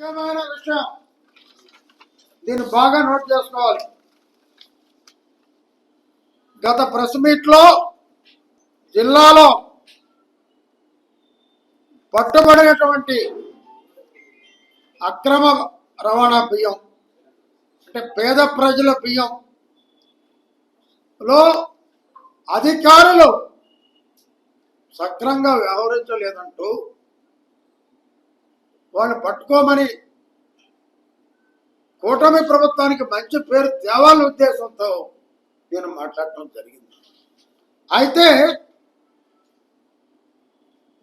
ముఖ్యమైన విషయం. దీన్ని బాగా నోట్ చేసుకోవాలి. గత ప్రెస్ మీట్లో జిల్లాలో పట్టుబడినటువంటి అక్రమ రవాణా బియ్యం అంటే పేద ప్రజల బియ్యం లో అధికారులు సక్రంగా వ్యవహరించలేదంటూ వాళ్ళు పట్టుకోమని కూటమి ప్రభుత్వానికి మంచి పేరు తేవాలని ఉద్దేశంతో నేను మాట్లాడటం జరిగింది. అయితే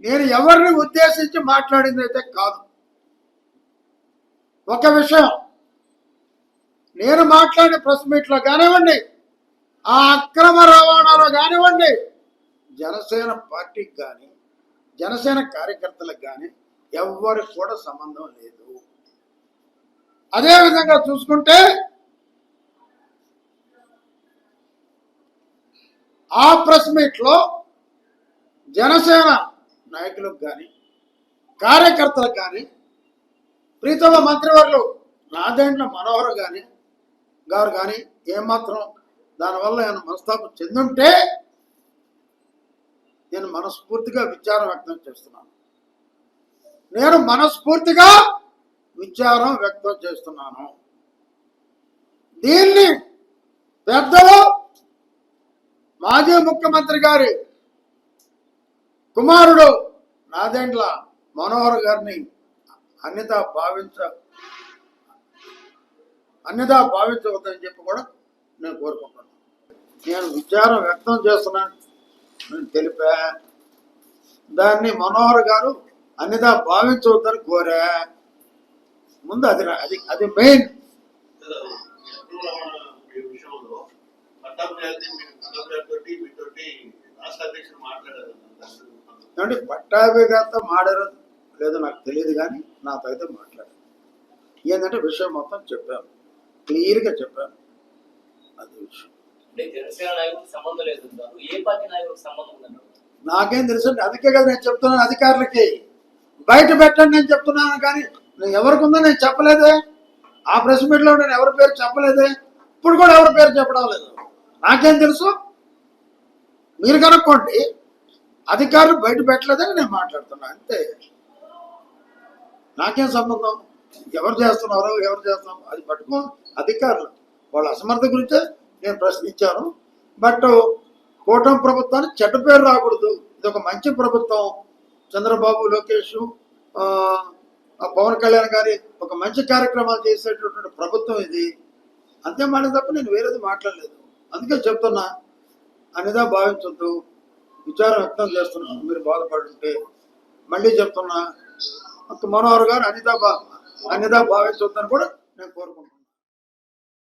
నేను ఎవరిని ఉద్దేశించి మాట్లాడింది అయితే కాదు. ఒక విషయం నేను మాట్లాడిన ప్రెస్ మీట్లో కానివ్వండి ఆ అక్రమ రవాణాలో కానివ్వండి జనసేన పార్టీకి కానీ జనసేన కార్యకర్తలకు కానీ ఎవ్వరికి కూడా సంబంధం లేదు. అదే విధంగా చూసుకుంటే ఆ ప్రెస్ మీట్లో జనసేన నాయకులకు కానీ కార్యకర్తలకు కానీ ప్రీతమ మంత్రివర్లు నాదేంట్ల మనోహర్ కానీ గారు కానీ ఏమాత్రం దానివల్ల నేను మనస్తాపం చెందుంటే నేను మనస్ఫూర్తిగా విచారం వ్యక్తం చేస్తున్నాను. నేను మనస్ఫూర్తిగా విచారం వ్యక్తం చేస్తున్నాను. దీన్ని పెద్దలు మాజీ ముఖ్యమంత్రి గారి కుమారుడు నాదెండ్ల మనోహర్ గారిని అన్నిత భావించ అన్నిత భావించవద్దని చెప్పి కూడా నేను కోరుకుంటున్నాను. నేను విచారం వ్యక్తం చేస్తున్నాను. నేను తెలిపా. దాన్ని మనోహర్ గారు అన్యత భావించవద్దని కోరా ముందు అది అది అది మెయిన్ ఏమంటే పట్టాభి గారితో మాడారో లేదో నాకు తెలియదు కానీ నాతో అయితే మాట్లాడారు ఏంటంటే విషయం మొత్తం చెప్పాను. క్లియర్గా చెప్పాను. అది విషయం. నాకేం తెలుసు అందుకే కదా నేను చెప్తున్నాను అధికారులకి. బయట పెట్టండి నేను చెప్తున్నాను కానీ నేను ఎవరికి ఉందో నేను చెప్పలేదే. ఆ ప్రెస్ మీట్లో నేను ఎవరి పేరు చెప్పలేదే. ఇప్పుడు కూడా ఎవరి పేరు చెప్పడం లేదు. నాకేం తెలుసు? మీరు కనుక్కోండి. అధికారులు బయట పెట్టలేదని నేను మాట్లాడుతున్నా. అంతే. నాకేం సంబంధం? ఎవరు చేస్తున్నారో ఎవరు చేస్తున్నారో? అది పట్టుకో. అధికారులు. వాళ్ళ అసమర్థ గురించే నేను ప్రశ్నించాను. బట్ కూటమి ప్రభుత్వానికి చెడ్డ పేరు రాకూడదు. ఇది ఒక మంచి ప్రభుత్వం. చంద్రబాబు లోకేష్ ఆ, పవన్ కళ్యాణ్ గారి ఒక మంచి కార్యక్రమాలు చేసేటటువంటి ప్రభుత్వం ఇది. అంతే మాట తప్ప నేను వేరేది మాట్లాడలేదు. అందుకే చెప్తున్నా అనిదా భావించొద్దు. విచారం వ్యక్తం చేస్తున్నాను. మీరు బాధపడుతుంటే మళ్ళీ చెప్తున్నా అంత మనోహర్ గారు అనిదా బా అనిదా భావించొద్దని కూడా నేను కోరుకుంటున్నాను.